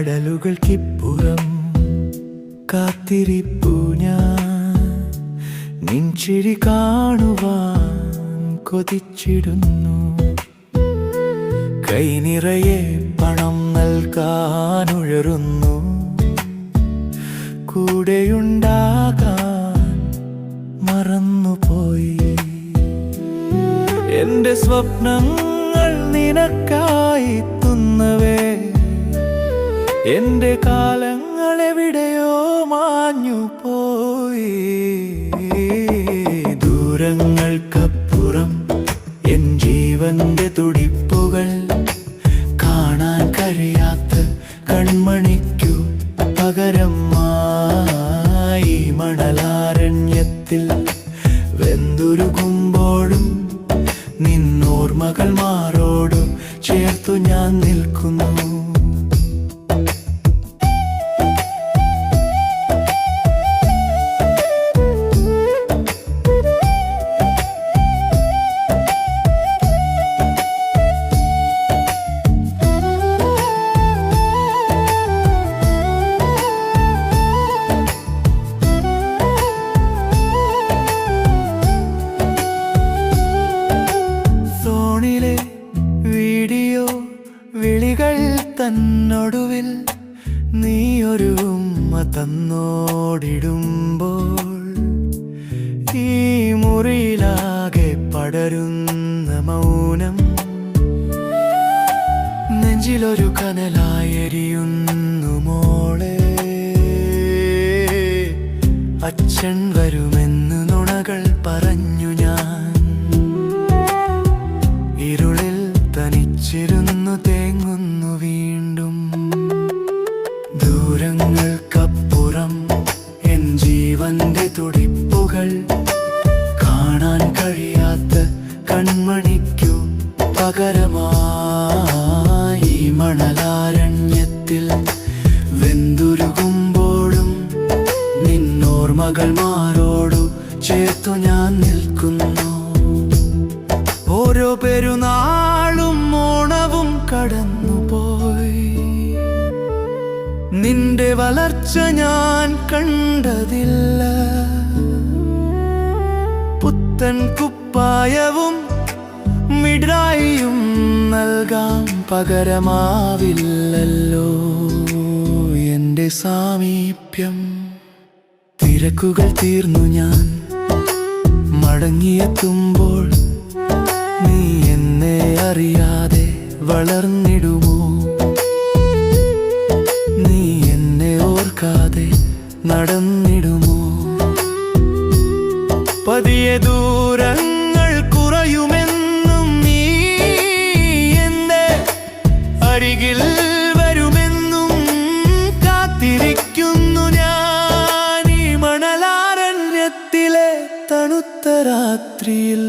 കടലുകൾക്കിപ്പുറം കാത്തിരിപ്പു ഞാൻ. നിൻചിരി കാണുവാൻ കൊതിച്ചിടുന്നു. കൈ നിറയെ പണം നൽകാനുഴറുന്നു. കൂടെയുണ്ടാകാൻ മറന്നുപോയി. എന്റെ സ്വപ്നങ്ങൾ നിനക്കായി തുന്നവേ. എന്റെ കാലങ്ങൾ എവിടെയോ മാഞ്ഞു പോയി. ദൂരങ്ങൾക്കപ്പുറം എൻ ജീവന്റെ തുടിപ്പുകൾ കാണാൻ കഴിയാത്ത കൺമണിക്കു പകരമായി മണലാരണ്യത്തിൽ വെന്തുരുകുമ്പോഴും നിന്നോർമകൾ മാറോടും ചേർത്തു ഞാൻ നിൽക്കുന്നു. വിളികൾ തന്നൊടുവിൽ നീ ഒരു ഉമ്മ തന്നോടിടുമ്പോൾ ഈ മുറിയിലാകെ പടരുന്ന മൗനം നെഞ്ചിലൊരു കനലായെരിയുന്നു മോളെ. അച്ഛൻ വരുമെന്ന് തുടിപ്പുകൾ കാണാൻ കഴിയാത്ത കൺമണിക്കു പകരമായി മണലാരണ്യത്തിൽ വെന്തുരുകുമ്പോഴും നിന്നോർമകൾ മാറോടു ചേർത്തു ഞാൻ നിൽക്കുന്നു. ഓരോ പെരുന്നാളും നിന്റെ വളർച്ച ഞാൻ കണ്ടതില്ല. പുത്തൻ കുപ്പായവും മിഠായിയും നൽകാം പകരമാവില്ലല്ലോ എന്റെ സാമീപ്യം. തിരക്കുകൾ തീർന്നു ഞാൻ മടങ്ങിയെത്തുമ്പോൾ നീ എന്നെ അറിയാതെ വളർന്നിടുമോ? പതിയെ ദൂരങ്ങൾ കുറയുമെന്നും നീ എന്റെ അരികിൽ വരുമെന്നും കാത്തിരിക്കുന്നു ഞാൻ ഈ മണലാരണ്യത്തിലെ തണുത്ത രാത്രിയിൽ.